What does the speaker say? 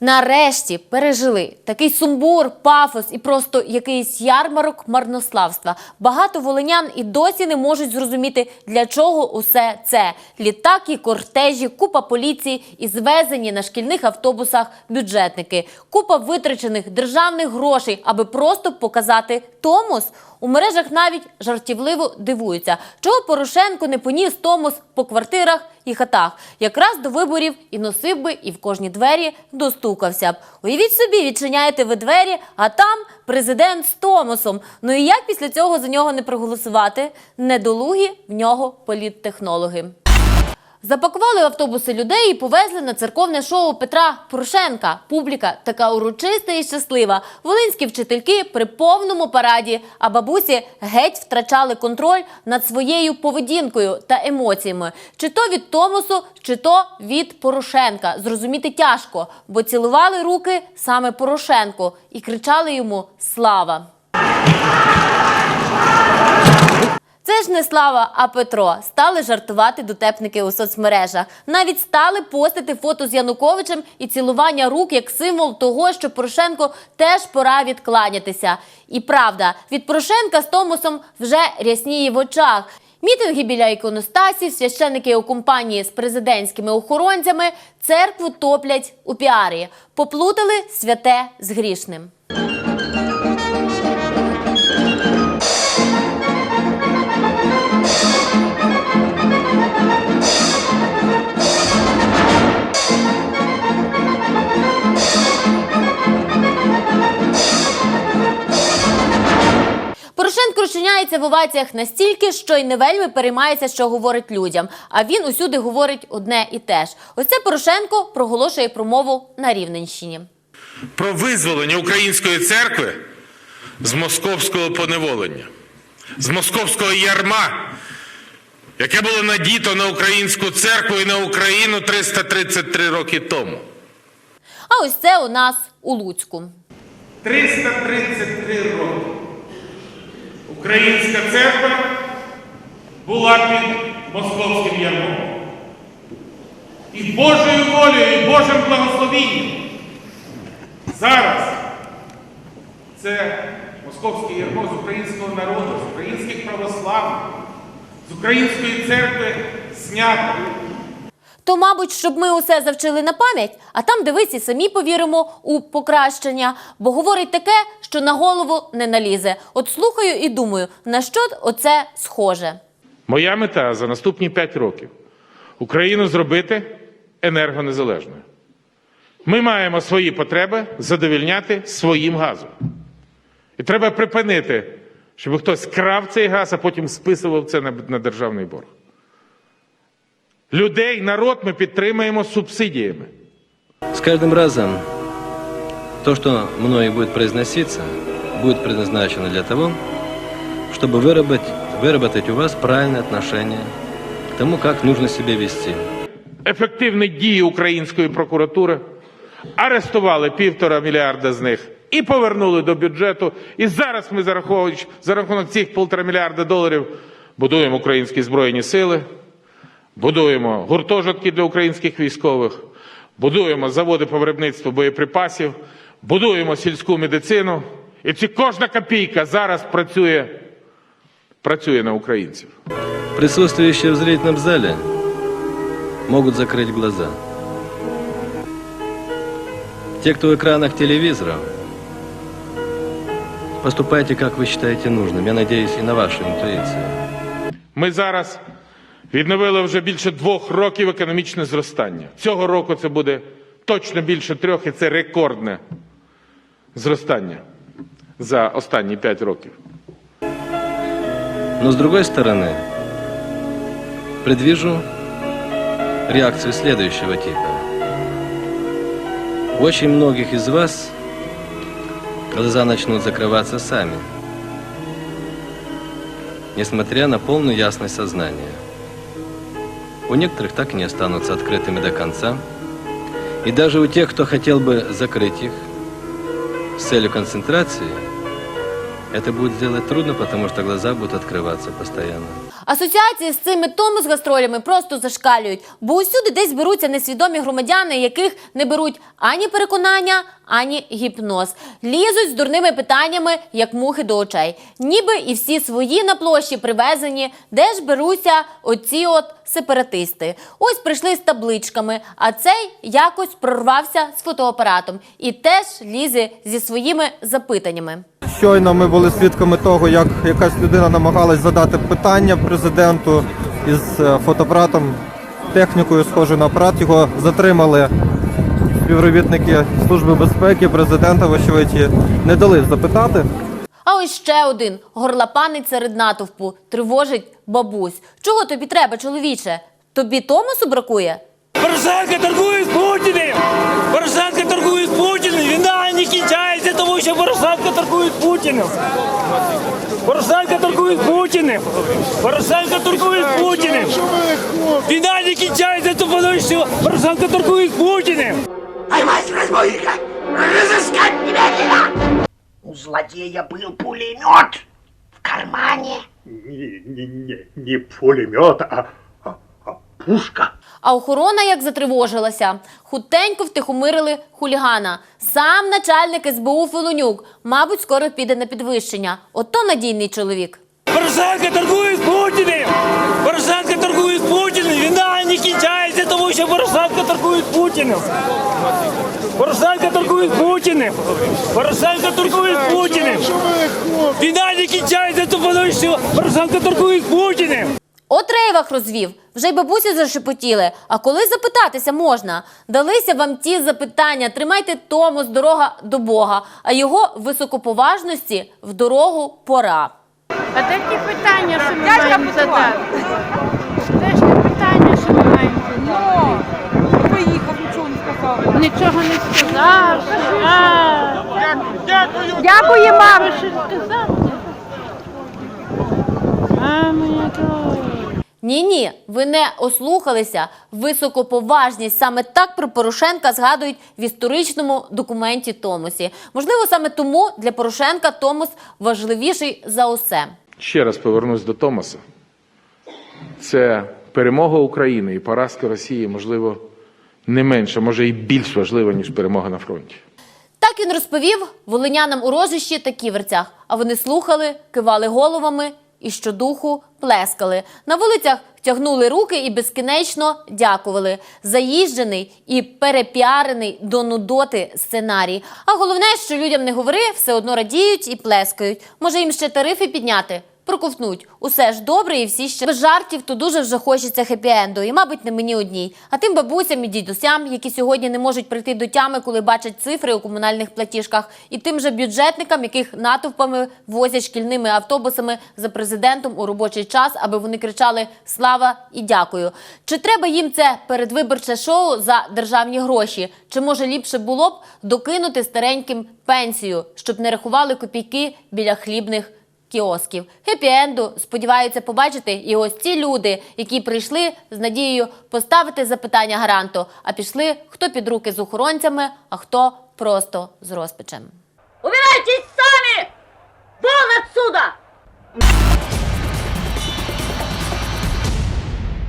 Нарешті пережили такий сумбур, пафос і просто якийсь ярмарок марнославства. Багато волинян і досі не можуть зрозуміти, для чого усе це. Літаки, кортежі, купа поліції і звезені на шкільних автобусах бюджетники, купа витрачених державних грошей, аби просто показати Томос. У мережах навіть жартівливо дивуються, чого Порошенко не поніс Томос по квартирах і хатах. Якраз до виборів і носив би, і в кожні двері достукався б. Уявіть собі, відчиняєте ви двері, а там президент з Томосом. Ну і як після цього за нього не проголосувати? Недолугі в нього політтехнологи. Запакували в автобуси людей і повезли на церковне шоу Петра Порошенка. Публіка така урочиста і щаслива. Волинські вчительки при повному параді, а бабусі геть втрачали контроль над своєю поведінкою та емоціями. Чи то від Томосу, чи то від Порошенка. Зрозуміти тяжко, бо цілували руки саме Порошенко і кричали йому Слава! Це ж не Слава, а Петро. Стали жартувати дотепники у соцмережах. Навіть стали постити фото з Януковичем і цілування рук як символ того, що Порошенко теж пора відкланятися. І правда, від Порошенка з Томосом вже рясніє в очах. Мітинги біля іконостасів, священники у компанії з президентськими охоронцями церкву топлять у піарі. Поплутали святе з грішним. Розчиняється в оваціях настільки, що й не вельми переймається, що говорить людям. А він усюди говорить одне і те ж. Ось це Порошенко проголошує промову на Рівненщині. про визволення української церкви з московського поневолення, з московського ярма, яке було надіто на українську церкву і на Україну 333 роки тому. А ось це у нас у Луцьку. 333 роки українська церква була під московським ярмом. І Божою волею, і Божим благословінням зараз це московське ярмо з українського народу, з українських православних, з української церкви знято. То, мабуть, щоб ми усе завчили на пам'ять, а там дивись і самі повіримо у покращення, бо говорить таке, що на голову не налізе. От слухаю і думаю, на що оце схоже. Моя мета за наступні 5 років Україну зробити енергонезалежною. Ми маємо свої потреби задовільняти своїм газом. І треба припинити, щоб хтось крав цей газ, а потім списував це на державний борг. Людей, народ ми підтримуємо субсидіями. С каждым разом то, что мною будет произноситься, будет предназначено для того, чтобы выработать, выработать у вас правильное отношение к тому, как нужно себя вести. ефективні дії української прокуратури, арестували півтора мільярда з них і повернули до бюджету. І зараз ми зараховуючи за рахунок цих півтора мільярда доларів будуємо українські збройні сили, будуємо гуртожитки для українських військових, будуємо заводи по виробництву боєприпасів, будуємо сільську медицину. І ці кожна копійка зараз працює, працює на українців. Присутствующие в зрительном зале могут закрыть глаза. Те, кто в экранах телевизоров, поступайте, как вы считаете нужным. Я надеюсь и на вашу интуицию. Ми зараз відновили вже більше двох років економічне зростання. Цього року це буде точно більше трьох, і це рекордне зростання за останні п'ять років. Но с другой стороны, предвижу реакцию следующего типа. Очень многих из вас глаза начнут закрываться сами, несмотря на полную ясность сознания У некоторых так и не останутся открытыми до конца. И даже у тех, кто хотел бы закрыть их с целью концентрации, это будет сделать трудно, потому что глаза будут открываться постоянно. Асоціації з цими тому з гастролями просто зашкалюють, бо усюди десь беруться несвідомі громадяни, яких не беруть ані переконання, ані гіпноз. Лізуть з дурними питаннями, як мухи до очей. Ніби і всі свої на площі привезені, де ж беруться оці от сепаратисти. Ось прийшли з табличками, а цей якось прорвався з фотоапаратом і теж лізе зі своїми запитаннями. Щойно ми були свідками того, як якась людина намагалась задати питання президенту із е, фотоапаратом, технікою схожою на апарат. Його затримали співробітники Служби безпеки, президента, вочевидь, не дали запитати. А ось ще один горлапанець серед натовпу тривожить бабусь. Чого тобі треба, чоловіче? Тобі Томасу бракує? Порошенко торгує з Путіним! Порошенко торгує з Путіним! Війна не кінчається, тому що Порошенко торгує з Путіним! Порошенко торгує з Путіним! Порошенко торгує з Путіним! Війна не кінчається, тому що Порошенко торгує з Путіним! Поймать разбойника! Разыскать немедленно! У злодея был пулемет в кармане. не, не, не, не пулемет, а, а, а пушка. А охорона як затривожилася. Хутенько втихомирили хулігана. Сам начальник СБУ Филонюк, мабуть, скоро піде на підвищення. Ото надійний чоловік. Порошенко торгує з Путіним! Порошенко торгує з Путіним! Війна не тому що Порошенко торгує Путіним! Порошенко торгує Путіним! Порошенко торгує Путіним! Війна не кінчається, тому що Порошенко торгує Путіним! От рейвах розвів, вже й бабусі зашепотіли. А коли запитатися можна? Далися вам ті запитання, тримайте тому з дорога до Бога, а його високоповажності в дорогу пора. А де ті питання, що ми маємо задати? Де ж ті питання, що ми поїхав, нічого не сказав. Нічого не сказав. Дякую. Дякую, мамо. Що сказав? А, моя доча. Ні, ні, ви не ослухалися. Високоповажність саме так про Порошенка згадують в історичному документі Томосі. Можливо, саме тому для Порошенка Томос важливіший за усе. Ще раз повернусь до Томаса. Це перемога України і поразка Росії, можливо, не менша, може і більш важлива, ніж перемога на фронті. Так він розповів волинянам у рожищі та ківерцях, а вони слухали, кивали головами і щодуху плескали. На вулицях тягнули руки і безкінечно дякували. Заїжджений і перепіарений до нудоти сценарій. А головне, що людям не говори, все одно радіють і плескають. Може їм ще тарифи підняти? Проковтнуть. Усе ж добре, і всі ще без жартів, то дуже вже хочеться хеппі-енду. І, мабуть, не мені одній. А тим бабусям і дідусям, які сьогодні не можуть прийти до тями, коли бачать цифри у комунальних платіжках, і тим же бюджетникам, яких натовпами возять шкільними автобусами за президентом у робочий час, аби вони кричали Слава і дякую. Чи треба їм це передвиборче шоу за державні гроші? Чи може ліпше було б докинути стареньким пенсію, щоб не рахували копійки біля хлібних кіосків. Хеппі-енду сподіваються побачити і ось ці люди, які прийшли з надією поставити запитання гаранту, а пішли хто під руки з охоронцями, а хто просто з розпичем. Убирайтесь самі! Вон отсюда!